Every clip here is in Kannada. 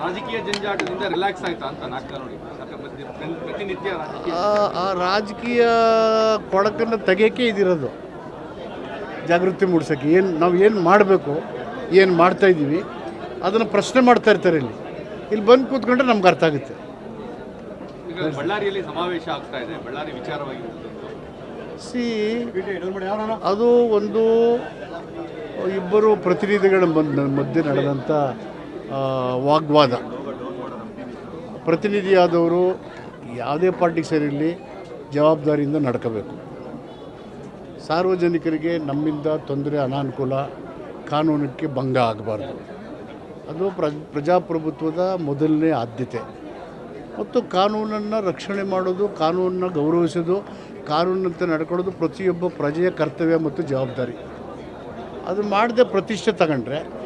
ರಾಜಕೀಯ ಜಂಜಾಟದಿಂದ ರಿಲ್ಯಾಕ್ಸ್ ಆಯ್ತಾ ಅಂತ ನಾಟಕ ನೋಡಿ. ಪ್ರತಿನಿತ್ಯ ರಾಜಕೀಯ ಆ- ಆ ರಾಜಕೀಯ ಕೊಳಕನ್ನು ತೆಗಿಯೋಕ್ಕೆ ಇದಿರೋದು. ಜಾಗೃತಿ ಮೂಡಿಸೋಕ್ಕೆ. ಏನು ನಾವು ಏನು ಮಾಡಬೇಕು ಏನು ಮಾಡ್ತಾ ಇದ್ದೀವಿ ಅದನ್ನು ಪ್ರಶ್ನೆ ಮಾಡ್ತಾ ಇರ್ತಾರೆ ಇಲ್ಲಿ. ಇಲ್ಲಿ ಬಂದು ಕೂತ್ಕೊಂಡ್ರೆ ನಮ್ಗೆ ಅರ್ಥ ಆಗುತ್ತೆ. ಈಗ ಬಳ್ಳಾರಿಯಲ್ಲಿ ಸಮಾವೇಶ ಆಗ್ತಾ ಇದೆ. ಬಳ್ಳಾರಿ ವಿಚಾರವಾಗಿ ಸಿ ಅದು ಒಂದು ಇಬ್ಬರು ಪ್ರತಿನಿಧಿಗಳ ಮಧ್ಯ ಮಧ್ಯೆ ನಡೆದಂಥ ವಾಗ್ವಾದ. ಪ್ರತಿನಿಧಿಯಾದವರು ಯಾವುದೇ ಪಾರ್ಟಿಗೆ ಸೇರಿರಲಿ, ಜವಾಬ್ದಾರಿಯಿಂದ ನಡ್ಕೋಬೇಕು. ಸಾರ್ವಜನಿಕರಿಗೆ ನಮ್ಮಿಂದ ತೊಂದರೆ ಅನಾನುಕೂಲ, ಕಾನೂನಕ್ಕೆ ಭಂಗ ಆಗಬಾರ್ದು. ಅದು ಪ್ರ, ಪ್ರಜಾಪ್ರಭುತ್ವದ ಮೊದಲನೇ ಆದ್ಯತೆ. ಮತ್ತು ಕಾನೂನನ್ನು ರಕ್ಷಣೆ ಮಾಡೋದು, ಕಾನೂನನ್ನ ಗೌರವಿಸೋದು ಕಾನೂನಂತೆ ನಡ್ಕೊಳ್ಳೋದು ಪ್ರತಿಯೊಬ್ಬ ಪ್ರಜೆಯ ಕರ್ತವ್ಯ ಮತ್ತು ಜವಾಬ್ದಾರಿ. ಅದು ಮಾಡದೆ ಪ್ರತಿಷ್ಠೆ ತಗೊಂಡ್ರೆ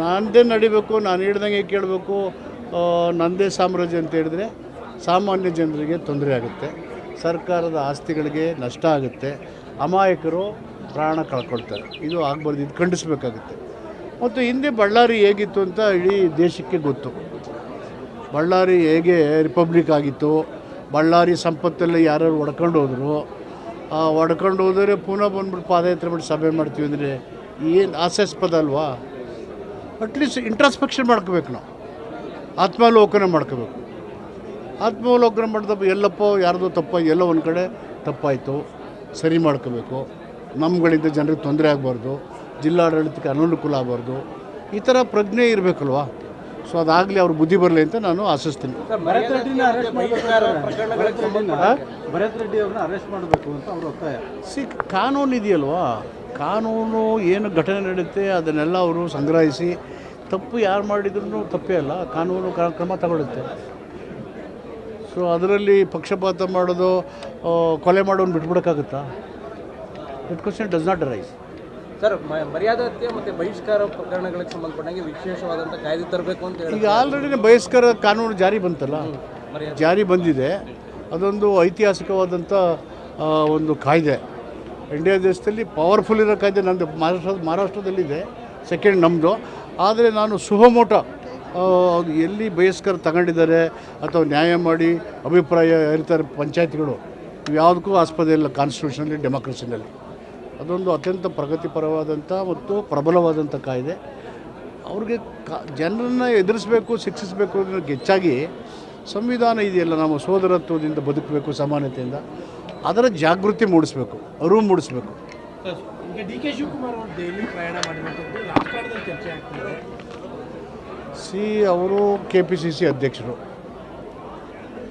ನಂದೇ ನಡಿಬೇಕು, ನಾನು ಹೇಳ್ದಂಗೆ ಕೇಳಬೇಕು. ನಂದೇ ಸಾಮ್ರಾಜ್ಯ ಅಂತ ಹೇಳಿದ್ರೆ ಸಾಮಾನ್ಯ ಜನರಿಗೆ ತೊಂದರೆ ಆಗುತ್ತೆ. ಸರ್ಕಾರದ ಆಸ್ತಿಗಳಿಗೆ ನಷ್ಟ ಆಗುತ್ತೆ. ಅಮಾಯಕರು ಪ್ರಾಣ ಕಳ್ಕೊಳ್ತಾರೆ. ಇದು ಆಗ್ಬಾರ್ದು, ಇದು ಖಂಡಿಸಬೇಕಾಗುತ್ತೆ. ಮತ್ತು ಹಿಂದೆ ಬಳ್ಳಾರಿ ಹೇಗಿತ್ತು ಅಂತ ಇಡೀ ದೇಶಕ್ಕೆ ಗೊತ್ತು. ಬಳ್ಳಾರಿ ಹೇಗೆ ರಿಪಬ್ಲಿಕ್ ಆಗಿತ್ತು, ಬಳ್ಳಾರಿ ಸಂಪತ್ತಲ್ಲಿ ಯಾರ್ಯಾರು ಒಡ್ಕೊಂಡು ಹೋದರು ಒಡ್ಕೊಂಡು ಹೋದರೆ ಪುನಃ ಬಂದ್ಬಿಟ್ಟು ಪಾದಯಾತ್ರೆ ಮಾಡಿ ಸಭೆ ಮಾಡ್ತೀವಿ ಅಂದರೆ ಏನು ಹಾಸ್ಯಾಸ್ಪದ ಅಲ್ವಾ? ಅಟ್ಲೀಸ್ಟ್ ಇಂಟ್ರಾಸ್ಪೆಕ್ಷನ್ ಮಾಡ್ಕೋಬೇಕು ನಾವು. ಆತ್ಮಾವಲೋಕನ ಮಾಡ್ಕೋಬೇಕು. ಆತ್ಮಾವಲೋಕನ ಮಾಡಿದಪ್ಪ ಎಲ್ಲಪ್ಪ, ಯಾರ್ದೋ ತಪ್ಪ, ಎಲ್ಲೋ ಒಂದು ಕಡೆ ತಪ್ಪಾಯಿತು. ಸರಿ ಮಾಡ್ಕೋಬೇಕು. ನಮ್ಮಗಳಿಂದ ಜನರಿಗೆ ತೊಂದರೆ ಆಗಬಾರ್ದು. ಜಿಲ್ಲಾಡಳಿತಕ್ಕೆ ಅನನುಕೂಲ ಆಗಬಾರ್ದು. ಈ ಥರ ಪ್ರಜ್ಞೆ ಇರಬೇಕಲ್ವಾ? ಸೊ ಅದಾಗಲಿ ಅವ್ರ ಬುದ್ಧಿ ಬರಲಿ ಅಂತ ನಾನು ಆಶಿಸ್ತೀನಿ. ಸಿ ಕಾನೂನು ಇದೆಯಲ್ವಾ? ಕಾನೂನು ಏನು ಘಟನೆ ನಡೆಯುತ್ತೆ ಅದನ್ನೆಲ್ಲ ಅವರು ಸಂಗ್ರಹಿಸಿ ತಪ್ಪು ಯಾರು ಮಾಡಿದ್ರು ತಪ್ಪೇ ಅಲ್ಲ ಕಾನೂನು ಕ್ರ- ಕ್ರಮ ತಗೊಳುತ್ತೆ ಸೊ ಅದರಲ್ಲಿ ಪಕ್ಷಪಾತ ಮಾಡೋದು ಕೊಲೆ ಮಾಡೋನು ಬಿಟ್ಬಿಡೋಕ್ಕಾಗುತ್ತಾ? That question does not rise sir ಮರ್ಯಾದ ಹತ್ಯೆ ಮತ್ತೆ ಬಹಿಷ್ಕಾರ ಪ್ರಕರಣಗಳಿಗೆ ಸಂಬಂಧಪಟ್ಟಂಗೆ ವಿಶೇಷವಾದಂತ ಕಾಯ್ದೆ ತರಬೇಕು ಅಂತ ಹೇಳಿ ಈಗ ಆಲ್ರೆಡಿ ಬಹಿಷ್ಕಾರ ಕಾನೂನು ಜಾರಿ ಬಂತಲ್ಲ? ಜಾರಿ ಬಂದಿದೆ. ಅದೊಂದು ಐತಿಹಾಸಿಕವಾದಂಥ ಒಂದು ಕಾಯ್ದೆ. ಇಂಡಿಯಾ ದೇಶದಲ್ಲಿ ಪವರ್ಫುಲ್ ಇರೋ ಕಾಯ್ದೆ ನಂದು. ಮಹಾರಾಷ್ಟ್ರ ಮಹಾರಾಷ್ಟ್ರದಲ್ಲಿದೆ. ಸೆಕೆಂಡ್ ನಮ್ಮದು ಆದರೆ ನಾನು ಸುಹಮೋಟ ಎಲ್ಲಿ ಬಹಿಷ್ಕಾರ ತಗೊಂಡಿದ್ದಾರೆ ಅಥವಾ ನ್ಯಾಯ ಮಾಡಿ ಅಭಿಪ್ರಾಯ ಹೇಳ್ತಾರೆ ಪಂಚಾಯತ್ಗಳು ಯಾವುದಕ್ಕೂ ಆಸ್ಪದ ಇಲ್ಲ ಕಾನ್ಸ್ಟಿಟ್ಯೂಷನಲ್ಲಿ ಡೆಮೋಕ್ರಸಿನಲ್ಲಿ ಅದೊಂದು ಅತ್ಯಂತ ಪ್ರಗತಿಪರವಾದಂಥ ಮತ್ತು ಪ್ರಬಲವಾದಂಥ ಕಾಯ್ದೆ. ಅವ್ರಿಗೆ ಕ ಜನರನ್ನು ಎದುರಿಸಬೇಕು ಶಿಕ್ಷಿಸಬೇಕು ಅನ್ನೋದಕ್ಕೆ ಹೆಚ್ಚಾಗಿ ಸಂವಿಧಾನ ಇದೆಯಲ್ಲ ನಮ್ಮ ಸೋದರತ್ವದಿಂದ ಬದುಕಬೇಕು ಸಮಾನತೆಯಿಂದ ಅದರ ಜಾಗೃತಿ ಮೂಡಿಸ್ಬೇಕು ಅರಿವು ಮೂಡಿಸ್ಬೇಕು. ಡಿ ಕೆ ಶಿವಕುಮಾರ್ ಅವರು ದೆಹಲಿ ಪ್ರಯಾಣ ಮಾಡಿರುವಂಥದ್ದು ರಾಜಕಾರಣದಲ್ಲಿ ಚರ್ಚೆ ಆಗ್ತಿದೆ. ಸಿ ಅವರು ಕೆ ಪಿ ಸಿ ಸಿ ಅಧ್ಯಕ್ಷರು.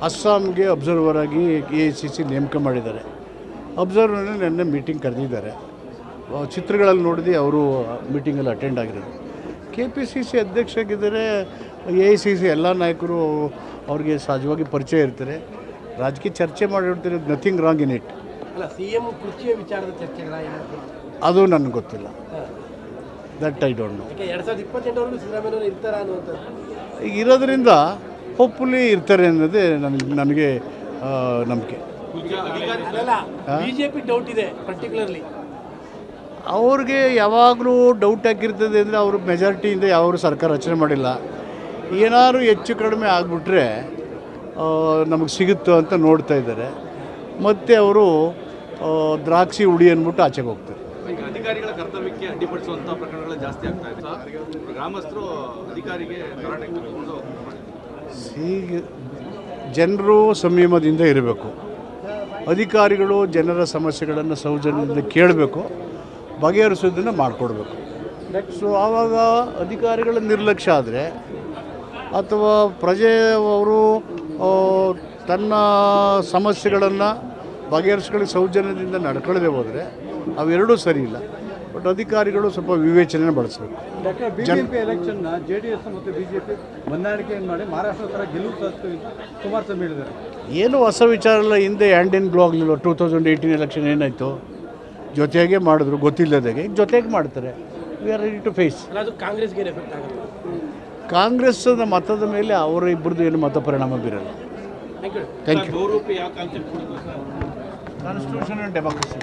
ಅಸ್ಸಾಂಗೆ ಅಬ್ಸರ್ವರ್ ಆಗಿ ಎ ಐ ಸಿ ಸಿ ನೇಮಕ ಮಾಡಿದ್ದಾರೆ. ಅಬ್ಸರ್ವರ್ನ ನೆನ್ನೆ ಮೀಟಿಂಗ್ ಕರೆದಿದ್ದಾರೆ. ಚಿತ್ರಗಳಲ್ಲಿ ನೋಡಿದ್ವಿ ಅವರು ಮೀಟಿಂಗಲ್ಲಿ ಅಟೆಂಡ್ ಆಗಿರೋದು. ಕೆ ಪಿ ಸಿ ಸಿ ಅಧ್ಯಕ್ಷರಾಗಿದ್ದರೆ ಎ ಐ ಸಿ ಸಿ ಎಲ್ಲ ನಾಯಕರು ಅವ್ರಿಗೆ ಸಹಜವಾಗಿ ಪರಿಚಯ ಇರ್ತಾರೆ. ರಾಜಕೀಯ ಚರ್ಚೆ ಮಾಡಿರ್ತಾರೆ ನಥಿಂಗ್ ರಾಂಗ್ ಇನ್ ಇಟ್ ಅಲ್ಲ ಸಿ ಎಂ ಕುರ್ಚಿಯ ವಿಚಾರದ ಚರ್ಚೆಗಳ ಅದು ನನಗೆ ಗೊತ್ತಿಲ್ಲ. ದಟ್ ಐ ಡೋಂಟ್ ನೋ ಎರಡು ಸಾವಿರದ ಇಪ್ಪತ್ತೆಂಟರಲ್ಲೂ ಸಿದ್ದರಾಮಯ್ಯವರು ಇರ್ತಾರ ಅನ್ನುವಂಥದ್ದು? ಈಗ ಇರೋದ್ರಿಂದ ಹೋಪ್ಫುಲಿ ಇರ್ತಾರೆ ಅನ್ನೋದೇ ನನಗೆ ನನಗೆ ನಂಬಿಕೆ. ಬಿಜೆಪಿ ಡೌಟ್ ಇದೆ ಪರ್ಟಿಕ್ಯುಲರ್ಲಿ ಅವ್ರಿಗೆ ಯಾವಾಗಲೂ ಡೌಟ್ ಆಗಿರ್ತದೆ ಅಂದರೆ ಅವರು ಮೆಜಾರಿಟಿಯಿಂದ ಯಾವ ಸರ್ಕಾರ ರಚನೆ ಮಾಡಿಲ್ಲ. ಏನಾದರೂ ಹೆಚ್ಚು ಕಡಿಮೆ ಆಗಿಬಿಟ್ರೆ ನಮಗೆ ಸಿಗುತ್ತೋ ಅಂತ ನೋಡ್ತಾ ಇದ್ದಾರೆ. ಮತ್ತು ಅವರು ದ್ರಾಕ್ಷಿ ಉಡಿ ಅಂದ್ಬಿಟ್ಟು ಆಚೆಗೆ ಹೋಗ್ತಾರೆ. ಈಗ ಅಧಿಕಾರಿಗಳ ಕರ್ತವ್ಯಕ್ಕೆ ಅಡ್ಡಿಪಡಿಸುವಂಥ ಪ್ರಕರಣಗಳು ಜಾಸ್ತಿ ಆಗ್ತಾ ಇದೆ. ಗ್ರಾಮಸ್ಥರು ಅಧಿಕಾರಿಗೆ ತೆಗೆದುಕೊಂಡು ಈಗ ಜನರು ಸಂಯಮದಿಂದ ಇರಬೇಕು. ಅಧಿಕಾರಿಗಳು ಜನರ ಸಮಸ್ಯೆಗಳನ್ನು ಸೌಜನ್ಯದಿಂದ ಕೇಳಬೇಕು, ಬಗೆಹರಿಸೋದನ್ನು ಮಾಡಿಕೊಡ್ಬೇಕು. ಸೊ ಆವಾಗ ಅಧಿಕಾರಿಗಳ ನಿರ್ಲಕ್ಷ್ಯ ಆದರೆ, ಅಥವಾ ಪ್ರಜೆಯವರು ಅವರು ತನ್ನ ಸಮಸ್ಯೆಗಳನ್ನು ಬಗೆಹರಿಸ್ಕೊಳ್ಳಿ ಸೌಜನ್ಯದಿಂದ ನಡ್ಕೊಳ್ಳದೆ ಹೋದರೆ, ಅವೆರಡೂ ಸರಿ ಇಲ್ಲ. ಬಟ್ ಅಧಿಕಾರಿಗಳು ಸ್ವಲ್ಪ ವಿವೇಚನೆ ಬಳಸಬೇಕು. Doctor BJP election J D S ಮತ್ತು ಬಿಜೆಪಿ ಹೊಂದಾಣಿಕೆಯನ್ನು ಮಾಡಿ ಮಹಾರಾಷ್ಟ್ರ ಥರ ಗೆಲುವು ಸಾಧಿಸ್ತೀವಿ ಅಂತ ಕುಮಾರಸ್ವಾಮಿ ಹೇಳಿದ್ದಾರೆ. ಏನು ಹೊಸ ವಿಚಾರ ಇಲ್ಲ. ಹಿಂದೆ ಹ್ಯಾಂಡ್ ಇನ್ ಆಗಲಿಲ್ಲ ಟೂ ತೌಸಂಡ್ ಏಯ್ಟೀನ್ ಎಲೆಕ್ಷನ್ ಏನಾಯಿತು? ಜೊತೆಗೆ ಮಾಡಿದ್ರು. ಗೊತ್ತಿಲ್ಲದಾಗೆ ಈಗ ಜೊತೆಗೆ ಮಾಡ್ತಾರೆ. We are ready to face Congress ಕಾಂಗ್ರೆಸ್ಗೆ ಕಾಂಗ್ರೆಸ್ನ ಮತದ ಮೇಲೆ ಅವರ ಇಬ್ಬರದ್ದು ಏನು ಮತ ಪರಿಣಾಮ ಬೀರಲ್ಲ thank you constitution and democracy